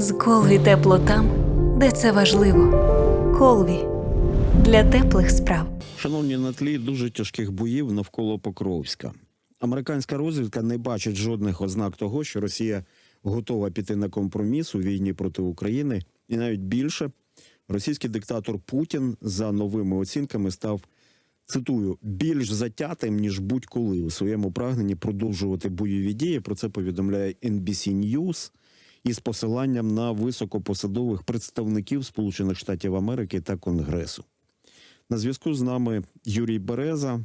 З Колві тепло там, де це важливо. Колві для теплих справ. Шановні на тлі дуже тяжких боїв навколо Покровська. Американська розвідка не бачить жодних ознак того, що Росія готова піти на компроміс у війні проти України, і навіть більше російський диктатор Путін за новими оцінками став цитую більш затятим ніж будь-коли у своєму прагненні продовжувати бойові дії. Про це повідомляє NBC News із посиланням на високопосадових представників Сполучених Штатів Америки та Конгресу. На зв'язку з нами Юрій Береза,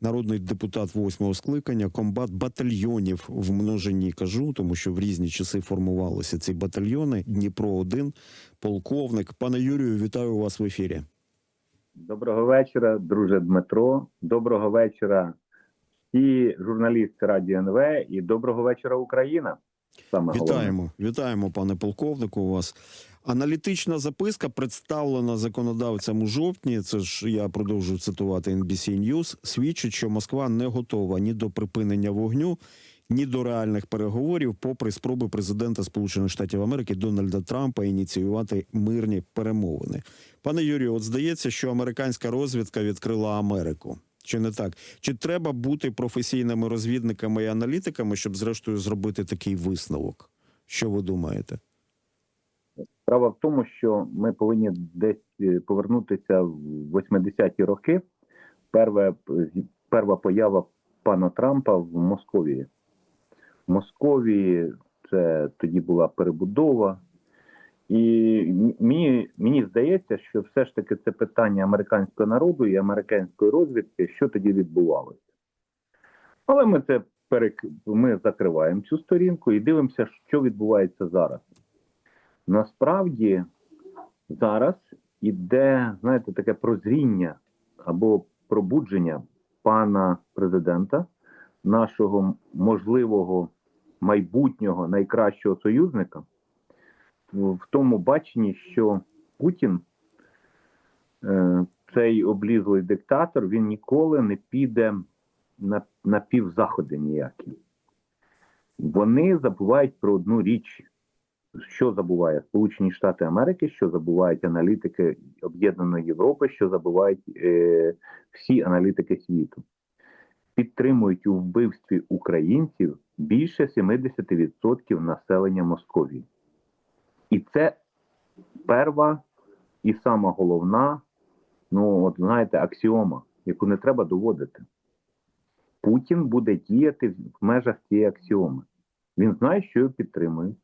народний депутат восьмого скликання, комбат батальйонів в множині кажу, тому що в різні часи формувалися ці батальйони. Дніпро 1 полковник. Пане Юрію, вітаю вас в ефірі. Доброго вечора, друже Дмитро. Доброго вечора і журналісти Радіо НВ, і доброго вечора, Україна. Саме головне. Вітаємо, вітаємо, пане полковнику. У вас аналітична записка представлена законодавцям у жовтні. Це ж я продовжую цитувати NBC News, Свідчить, що Москва не готова ні до припинення вогню, ні до реальних переговорів, попри спроби президента Сполучених Штатів Америки Дональда Трампа ініціювати мирні перемовини. Пане Юрію, от здається, що американська розвідка відкрила Америку. Чи не так? Чи треба бути професійними розвідниками і аналітиками, щоб зрештою зробити такий висновок? Що ви думаєте? Справа в тому, що ми повинні десь е, повернутися в 80-ті роки. Перва, перва поява пана Трампа в Московії. В Московії це тоді була перебудова. І мені, мені здається, що все ж таки це питання американського народу і американської розвідки, що тоді відбувалося. Але ми це перек... ми закриваємо цю сторінку і дивимося, що відбувається зараз. Насправді зараз іде, знаєте, таке прозріння або пробудження пана президента, нашого можливого майбутнього найкращого союзника, в тому баченні, що Путін, е, цей облізлий диктатор, він ніколи не піде на, на півзаходи ніякі. Вони забувають про одну річ що забуває Сполучені Штати Америки, що забувають аналітики Об'єднаної Європи, що забувають е, всі аналітики світу, підтримують у вбивстві українців більше 70% населення Московії. І це перва і сама головна, ну от знаєте, аксіома, яку не треба доводити. Путін буде діяти в межах цієї аксіоми. Він знає, що його підтримують.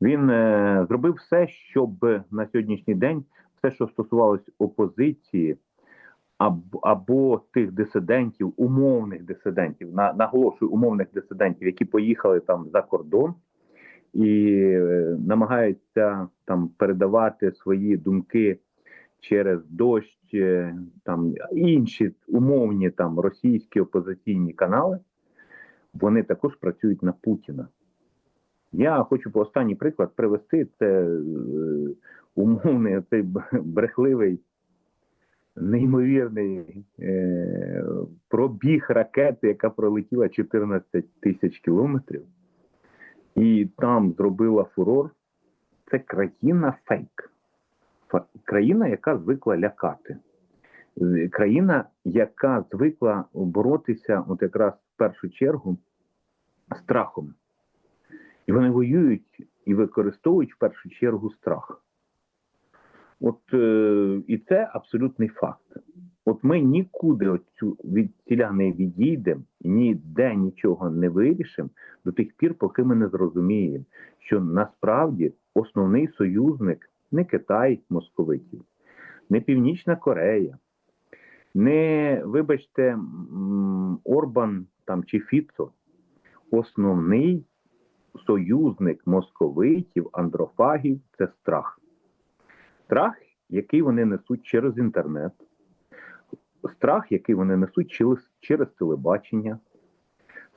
Він е, зробив все, щоб на сьогоднішній день все, що стосувалось опозиції або, або тих дисидентів, умовних дисидентів, на, наголошую, умовних дисидентів, які поїхали там за кордон і е, намагаються там передавати свої думки через дощ, е, там інші умовні там російські опозиційні канали, вони також працюють на Путіна. Я хочу по останній приклад привести. Це е, умовний цей брехливий, неймовірний е, пробіг ракети, яка пролетіла 14 тисяч кілометрів, і там зробила фурор. Це країна фейк, країна, яка звикла лякати, країна, яка звикла боротися, от якраз в першу чергу, страхом. І вони воюють і використовують в першу чергу страх. От е, і це абсолютний факт. От ми нікуди оцю від ціля не відійдемо, ніде нічого не вирішимо до тих пір, поки ми не зрозуміємо, що насправді основний союзник не Китай московитів, не Північна Корея, не, вибачте, Орбан там чи Фіцо. Основний союзник московитів, андрофагів це страх. Страх, який вони несуть через інтернет, страх, який вони несуть через, через телебачення,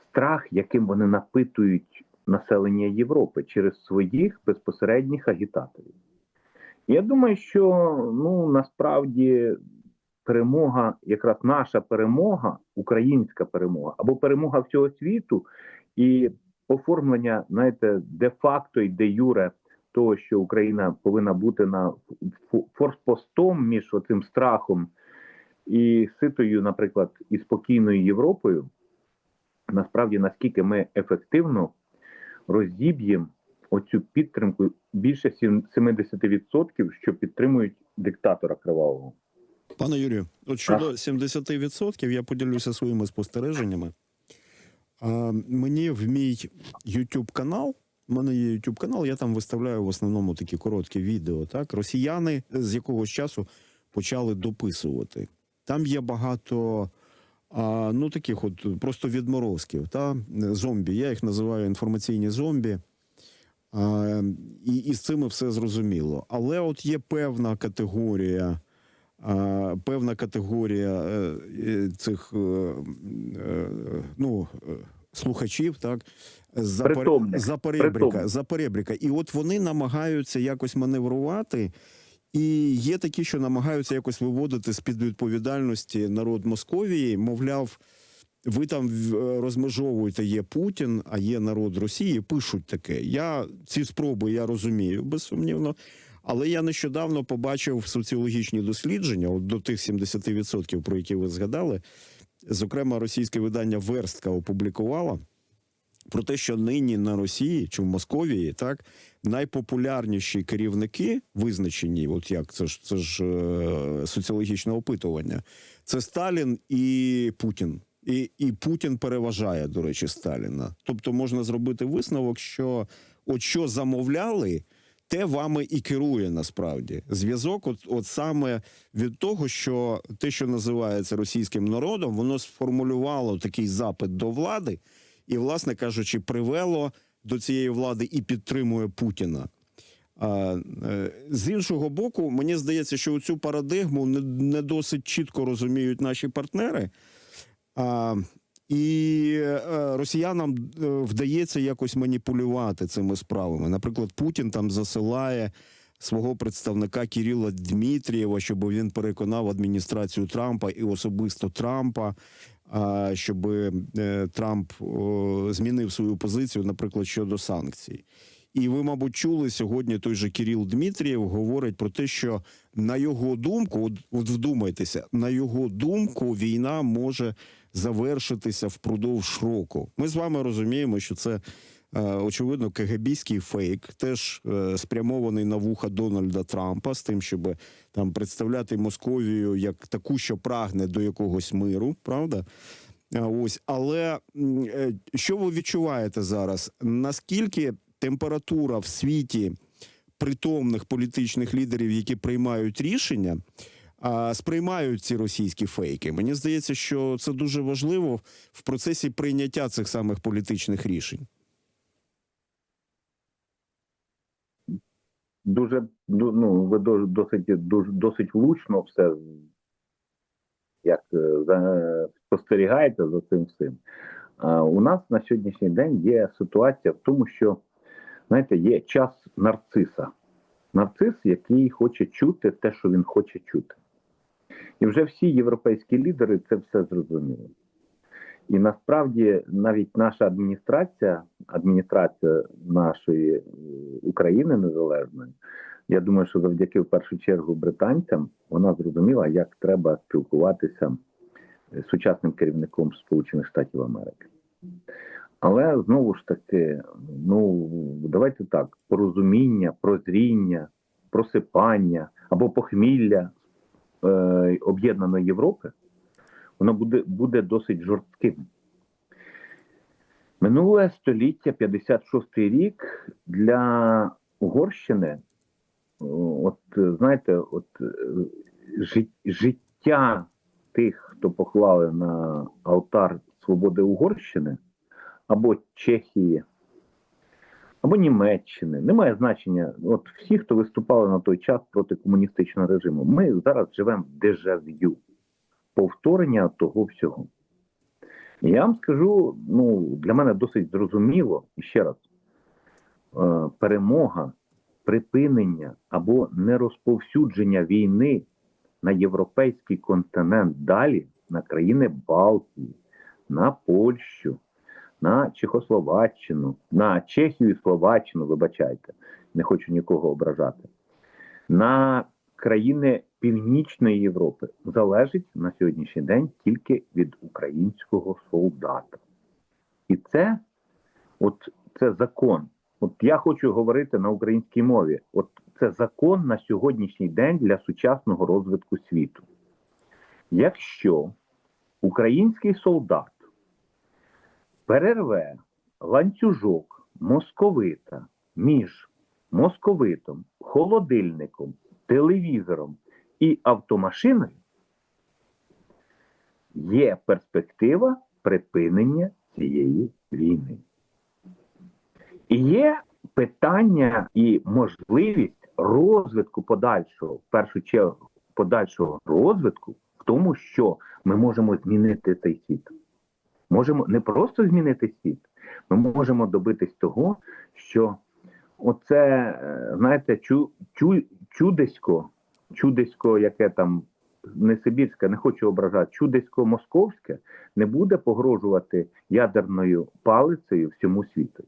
страх, яким вони напитують населення Європи через своїх безпосередніх агітаторів. Я думаю, що ну насправді перемога, якраз наша перемога, українська перемога або перемога всього світу, і оформлення, знаєте, де-факто і де-юре того, що Україна повинна бути на фо- форспостом між оцим страхом і ситою, наприклад, і спокійною Європою, насправді наскільки ми ефективно розіб'ємо оцю підтримку більше сім- 70%, що підтримують диктатора кривавого. Пане Юрію, от щодо 70%, я поділюся своїми спостереженнями. А, мені в мій YouTube канал. У мене є YouTube канал, я там виставляю в основному такі короткі відео. Так, росіяни з якогось часу почали дописувати. Там є багато а, ну таких от просто відморозків, та зомбі. Я їх називаю інформаційні зомбі. А, і, і з цими все зрозуміло. Але от є певна категорія а, певна категорія е, е, цих е, ну, слухачів, так за, за перебріка, за перебріка. І от вони намагаються якось маневрувати. І є такі, що намагаються якось виводити з під відповідальності народ Московії. Мовляв, ви там е, розмежовуєте, є Путін, а є народ Росії. Пишуть таке. Я ці спроби я розумію, безсумнівно. Але я нещодавно побачив соціологічні дослідження от до тих 70%, про які ви згадали. Зокрема, російське видання Верстка опублікувало про те, що нині на Росії чи в Московії так найпопулярніші керівники визначені, от як це ж це ж е, соціологічне опитування, це Сталін і Путін. І, і Путін переважає, до речі, Сталіна. Тобто можна зробити висновок, що от що замовляли, те вами і керує насправді. Зв'язок, от, от саме від того, що те, що називається російським народом, воно сформулювало такий запит до влади, і, власне кажучи, привело до цієї влади і підтримує Путіна. Е, з іншого боку, мені здається, що цю парадигму не, досить чітко розуміють наші партнери. І е, росіянам е, вдається якось маніпулювати цими справами. Наприклад, Путін там засилає свого представника Кирила Дмитрієва, щоб він переконав адміністрацію Трампа і особисто Трампа, щоб е, Трамп змінив свою позицію, наприклад, щодо санкцій. І ви, мабуть, чули сьогодні той же Кирил Дмитрієв говорить про те, що на його думку, от, от вдумайтеся, на його думку, війна може завершитися впродовж року. Ми з вами розуміємо, що це очевидно КГБський фейк, теж е, спрямований на вуха Дональда Трампа з тим, щоб там представляти Московію як таку, що прагне до якогось миру, правда? Ось, але е, що ви відчуваєте зараз? Наскільки температура в світі притомних політичних лідерів, які приймають рішення, сприймають ці російські фейки? Мені здається, що це дуже важливо в процесі прийняття цих самих політичних рішень. Дуже ну, ви досить дуже досить влучно все як е, спостерігаєте за цим всім. А у нас на сьогоднішній день є ситуація в тому, що знаєте, є час нарциса. Нарцис, який хоче чути те, що він хоче чути. І вже всі європейські лідери це все зрозуміли. І насправді навіть наша адміністрація, адміністрація нашої України незалежної, я думаю, що завдяки в першу чергу британцям вона зрозуміла, як треба спілкуватися з сучасним керівником Сполучених Штатів Америки. Але знову ж таки, ну давайте так: порозуміння, прозріння, просипання або похмілля е, об'єднаної Європи, воно буде, буде досить жорстким. Минуле століття, 56-й рік для Угорщини, от знаєте, от життя тих, хто поклали на алтар свободи Угорщини або Чехії, або Німеччини, немає значення. От всі, хто виступали на той час проти комуністичного режиму, ми зараз живемо в дежав'ю, повторення того всього. Я вам скажу, ну для мене досить зрозуміло ще раз, е, перемога, припинення або нерозповсюдження війни на європейський континент далі, на країни Балтії, на Польщу, на Чехословаччину, на Чехію і Словаччину, вибачайте, не хочу нікого ображати, на країни Північної Європи залежить на сьогоднішній день тільки від українського солдата. І це, от це закон. От я хочу говорити на українській мові. От це закон на сьогоднішній день для сучасного розвитку світу. Якщо український солдат перерве ланцюжок московита між московитом, холодильником, телевізором і автомашиною, є перспектива припинення цієї війни. І є питання і можливість розвитку подальшого, в першу чергу, подальшого розвитку в тому, що ми можемо змінити цей світ. Можемо не просто змінити світ, ми можемо добитись того, що оце, е, знаєте, чу, чу, чудесько, чудесько, яке там не Сибірське, не хочу ображати, чудесько московське не буде погрожувати ядерною палицею всьому світу.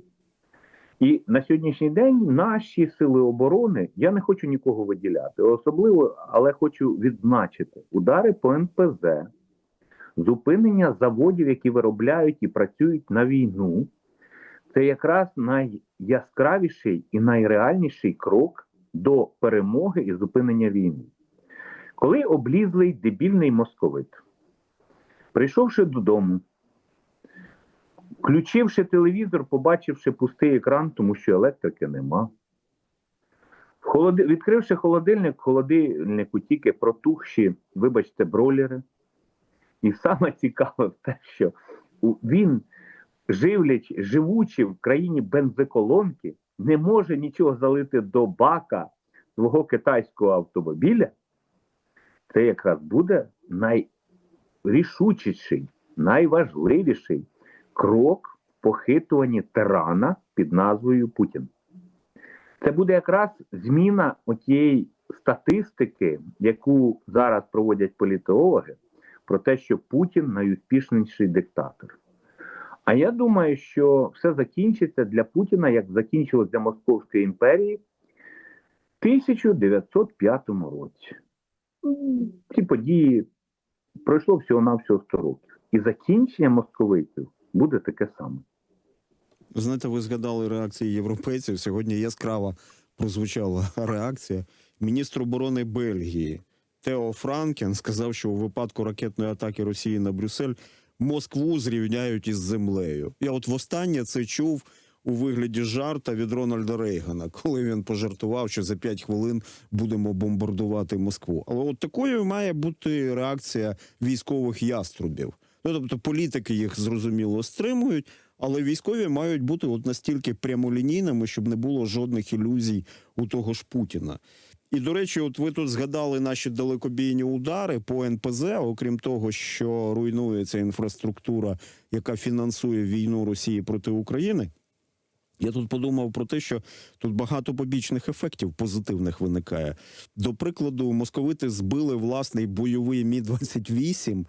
І на сьогоднішній день наші сили оборони, я не хочу нікого виділяти, особливо, але хочу відзначити удари по НПЗ, зупинення заводів, які виробляють і працюють на війну. Це якраз найяскравіший і найреальніший крок до перемоги і зупинення війни. Коли облізлий дебільний московит, прийшовши додому, включивши телевізор, побачивши пустий екран, тому що електрики нема. Холоди... Відкривши холодильник, в холодильнику тільки протухші, вибачте, бролери. І саме цікаве те, що він, живлячи, живучи в країні бензоколонки, не може нічого залити до бака свого китайського автомобіля. Це якраз буде найрішучіший, найважливіший крок в похитуванні тирана під назвою Путін. Це буде якраз зміна отієї статистики, яку зараз проводять політологи, про те, що Путін найуспішніший диктатор. А я думаю, що все закінчиться для Путіна, як закінчилось для Московської імперії в 1905 році. Ці події пройшло всього-навсього 100 років. І закінчення московитів буде таке саме. Знаєте, ви згадали реакції європейців. Сьогодні яскрава прозвучала реакція. Міністр оборони Бельгії Тео Франкен сказав, що у випадку ракетної атаки Росії на Брюссель Москву зрівняють із землею. Я от востаннє це чув у вигляді жарта від Рональда Рейгана, коли він пожартував, що за 5 хвилин будемо бомбардувати Москву. Але от такою має бути реакція військових яструбів. Ну тобто політики їх зрозуміло стримують, але військові мають бути от настільки прямолінійними, щоб не було жодних ілюзій у того ж Путіна. І до речі, от ви тут згадали наші далекобійні удари по НПЗ, окрім того, що руйнується інфраструктура, яка фінансує війну Росії проти України. Я тут подумав про те, що тут багато побічних ефектів позитивних виникає. До прикладу, московити збили власний бойовий Мі 28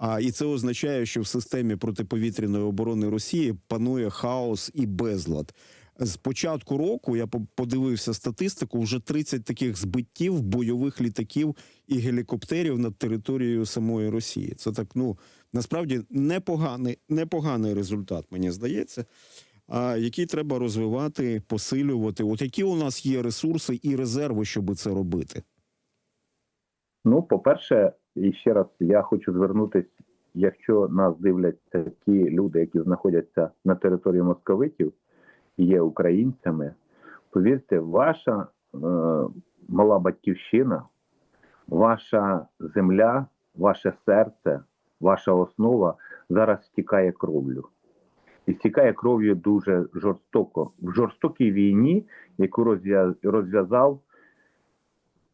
а і це означає, що в системі протиповітряної оборони Росії панує хаос і безлад. З початку року я по- подивився статистику. Вже 30 таких збиттів бойових літаків і гелікоптерів над територією самої Росії. Це так, ну насправді непоганий, непоганий результат, мені здається. А який треба розвивати, посилювати? От які у нас є ресурси і резерви, щоб це робити? Ну, по-перше, і ще раз я хочу звернутися, якщо нас дивляться ті люди, які знаходяться на території московитів є українцями, повірте, ваша е, мала батьківщина, ваша земля, ваше серце, ваша основа зараз стікає кров'ю. І стікає кров'ю дуже жорстоко. В жорстокій війні, яку розв'я- розв'язав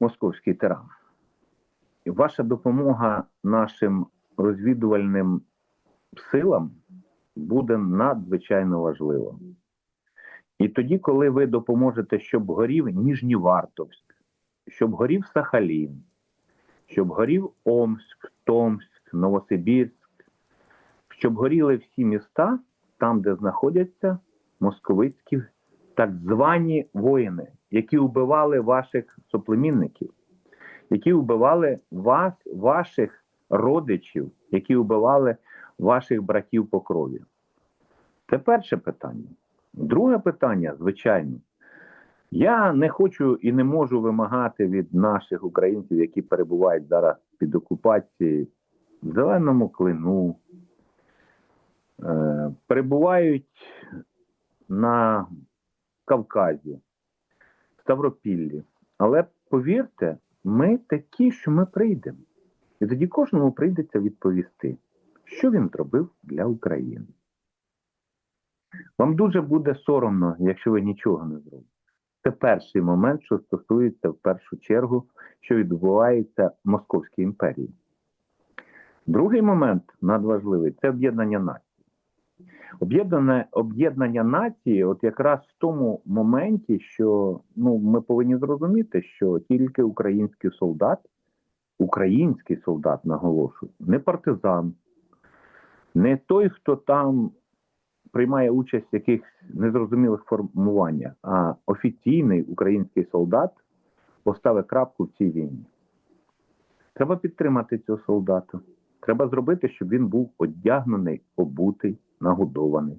московський тиран. І ваша допомога нашим розвідувальним силам буде надзвичайно важлива. І тоді, коли ви допоможете, щоб горів Ніжнівартовськ, щоб горів Сахалін, щоб горів Омськ, Томськ, Новосибірськ, щоб горіли всі міста, там, де знаходяться московицькі так звані воїни, які вбивали ваших соплемінників, які вбивали вас, ваших родичів, які вбивали ваших братів по крові. Це перше питання. Друге питання, звичайно, я не хочу і не можу вимагати від наших українців, які перебувають зараз під окупацією в зеленому клину, е, перебувають на Кавказі, в Ставропіллі. Але повірте, ми такі, що ми прийдемо. І тоді кожному прийдеться відповісти, що він зробив для України. Вам дуже буде соромно, якщо ви нічого не зробите. Це перший момент, що стосується в першу чергу, що відбувається в Московській імперії. Другий момент надважливий це об'єднання. Об'єднане об'єднання нації, от якраз в тому моменті, що ну, ми повинні зрозуміти, що тільки український солдат, український солдат, наголошую, не партизан, не той, хто там приймає участь в якихось незрозумілих формуваннях, а офіційний український солдат поставить крапку в цій війні. Треба підтримати цього солдата. Треба зробити, щоб він був одягнений, обутий, нагодований.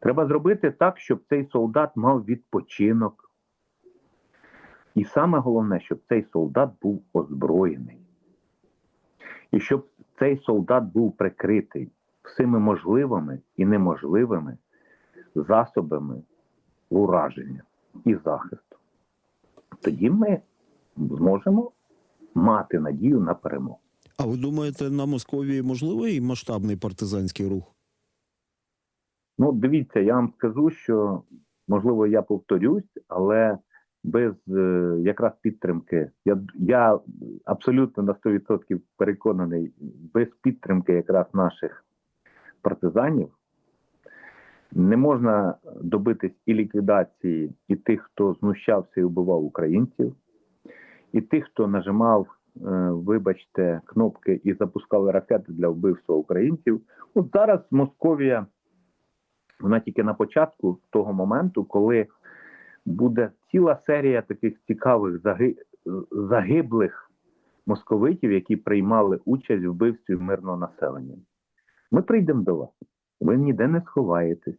Треба зробити так, щоб цей солдат мав відпочинок. І саме головне, щоб цей солдат був озброєний. І щоб цей солдат був прикритий всіми можливими і неможливими засобами ураження і захисту. Тоді ми зможемо мати надію на перемогу. А ви думаєте, на Московії можливий масштабний партизанський рух? Ну, дивіться, я вам скажу, що можливо я повторюсь, але без е, якраз підтримки, я, я абсолютно на 100% переконаний, без підтримки якраз наших партизанів не можна добитись і ліквідації і тих, хто знущався і вбивав українців, і тих, хто нажимав, е, вибачте, кнопки і запускали ракети для вбивства українців. От зараз Московія, вона тільки на початку того моменту, коли буде ціла серія таких цікавих загиблих московитів, які приймали участь в вбивстві мирного населення. Ми прийдемо до вас. Ви ніде не сховаєтесь.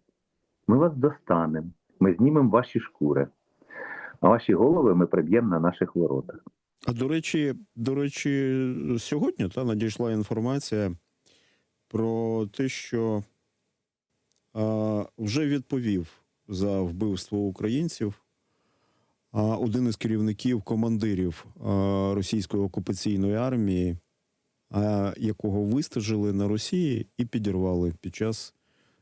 Ми вас достанемо. Ми знімемо ваші шкури. А ваші голови ми приб'ємо на наших воротах. А до речі, до речі, сьогодні та надійшла інформація про те, що а, вже відповів за вбивство українців а, один із керівників командирів а, російської окупаційної армії, якого вистежили на Росії і підірвали під час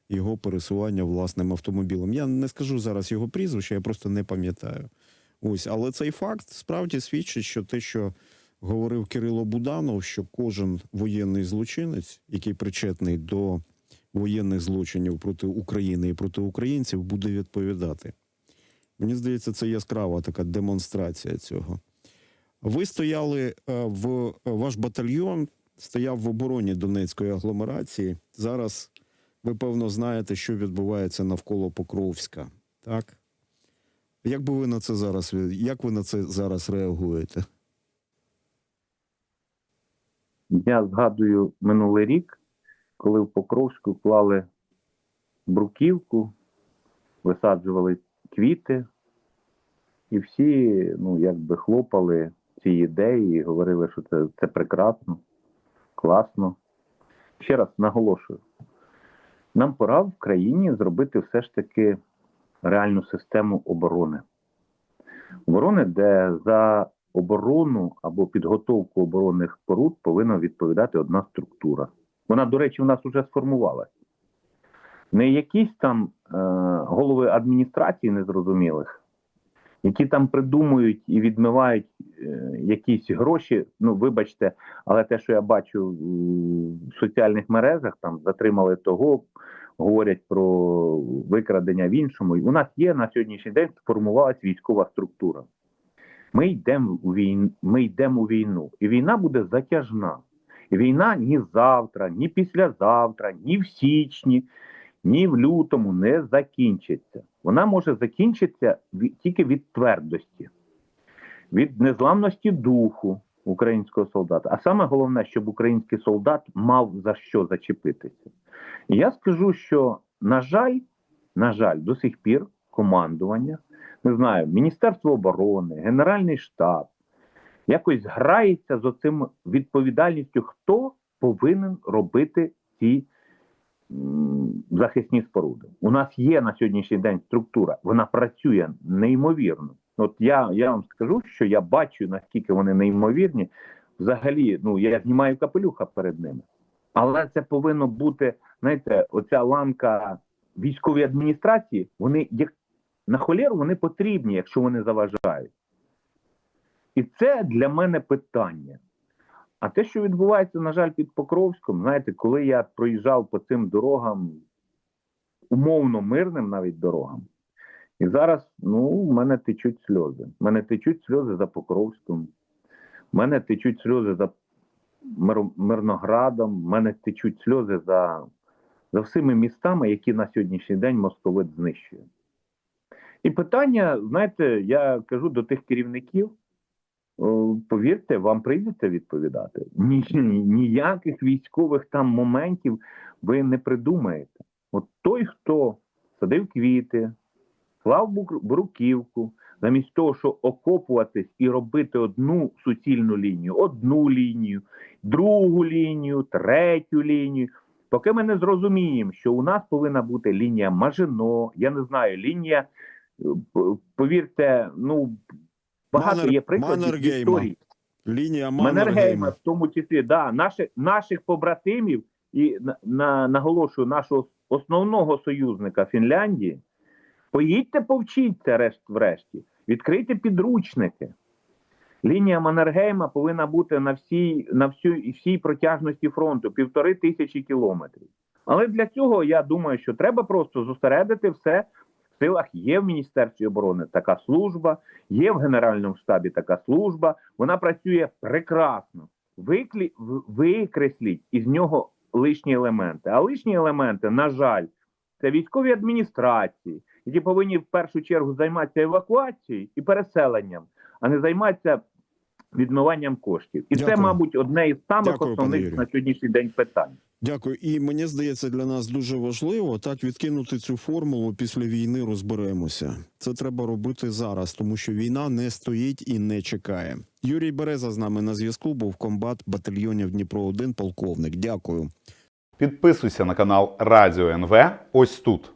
його пересування власним автомобілем. Я не скажу зараз його прізвище, я просто не пам'ятаю. Ось, але цей факт справді свідчить, що те, що говорив Кирило Буданов, що кожен воєнний злочинець, який причетний до воєнних злочинів проти України і проти українців, буде відповідати. Мені здається, це яскрава така демонстрація цього. Ви стояли е, в ваш батальйон стояв в обороні Донецької агломерації. Зараз ви певно знаєте, що відбувається навколо Покровська, так? Як би ви на це зараз як ви на це зараз реагуєте? Я згадую минулий рік, коли в Покровську клали бруківку, висаджували квіти, і всі ну, якби хлопали ці ідеї говорили, що це, це прекрасно, класно. Ще раз наголошую: нам пора в країні зробити все ж таки реальну систему оборони. Оборони, де за оборону або підготовку оборонних споруд повинна відповідати одна структура. Вона, до речі, у нас вже сформувалась. Не якісь там е, голови адміністрації незрозумілих, які там придумують і відмивають е, якісь гроші. Ну, вибачте, але те, що я бачу в соціальних мережах, там затримали того, говорять про викрадення в іншому. І у нас є на сьогоднішній день сформувалась військова структура. Ми йдемо у війну, ми йдемо у війну, і війна буде затяжна. Війна ні завтра, ні післязавтра, ні в січні, ні в лютому не закінчиться. Вона може закінчитися від- тільки від твердості, від незламності духу українського солдата. А саме головне, щоб український солдат мав за що зачепитися. І я скажу, що, на жаль, на жаль, до сих пір командування, не знаю, Міністерство оборони, Генеральний штаб якось грається з оцим відповідальністю, хто повинен робити ці захисні споруди. У нас є на сьогоднішній день структура, вона працює неймовірно. От я, я вам скажу, що я бачу, наскільки вони неймовірні. Взагалі, ну я знімаю капелюха перед ними. Але це повинно бути, знаєте, оця ланка військової адміністрації, вони як на холєру вони потрібні, якщо вони заважають. І це для мене питання. А те, що відбувається, на жаль, під Покровськом, знаєте, коли я проїжджав по цим дорогам, умовно мирним навіть дорогам, і зараз ну, в мене течуть сльози. В мене течуть сльози за Покровськом, в мене течуть сльози за Мир... Мирноградом, в мене течуть сльози за, за всіми містами, які на сьогоднішній день московит знищує. І питання, знаєте, я кажу до тих керівників. О, Повірте, вам прийдеться відповідати. Ні, ніяких військових там моментів ви не придумаєте. От той, хто садив квіти, клав бруківку, замість того, щоб окопуватись і робити одну суцільну лінію, одну лінію, другу лінію, третю лінію. Поки ми не зрозуміємо, що у нас повинна бути лінія Мажино, я не знаю, лінія, е, повірте, ну багато Маннер- є прикладів історії. Лінія Маннергейма, в тому числі, да, наших, наших побратимів і на, на, наголошую нашого основного союзника Фінляндії. Поїдьте, повчіться решт врешті, відкрийте підручники. Лінія Маннергейма повинна бути на всій, на всій, всій протяжності фронту півтори тисячі кілометрів. Але для цього я думаю, що треба просто зосередити все силах. Є в Міністерстві оборони така служба, є в Генеральному штабі така служба. Вона працює прекрасно. Виклі, викресліть із нього лишні елементи. А лишні елементи, на жаль, це військові адміністрації, які повинні в першу чергу займатися евакуацією і переселенням, а не займатися відмиванням коштів. І це, мабуть, одне із самих Дякую, основних на сьогоднішній день питань. Дякую. І мені здається, для нас дуже важливо так відкинути цю формулу після війни розберемося. Це треба робити зараз, тому що війна не стоїть і не чекає. Юрій Береза з нами на зв'язку. Був комбат батальйонів Дніпро 1 полковник. Дякую. Підписуйся на канал Радіо НВ ось тут.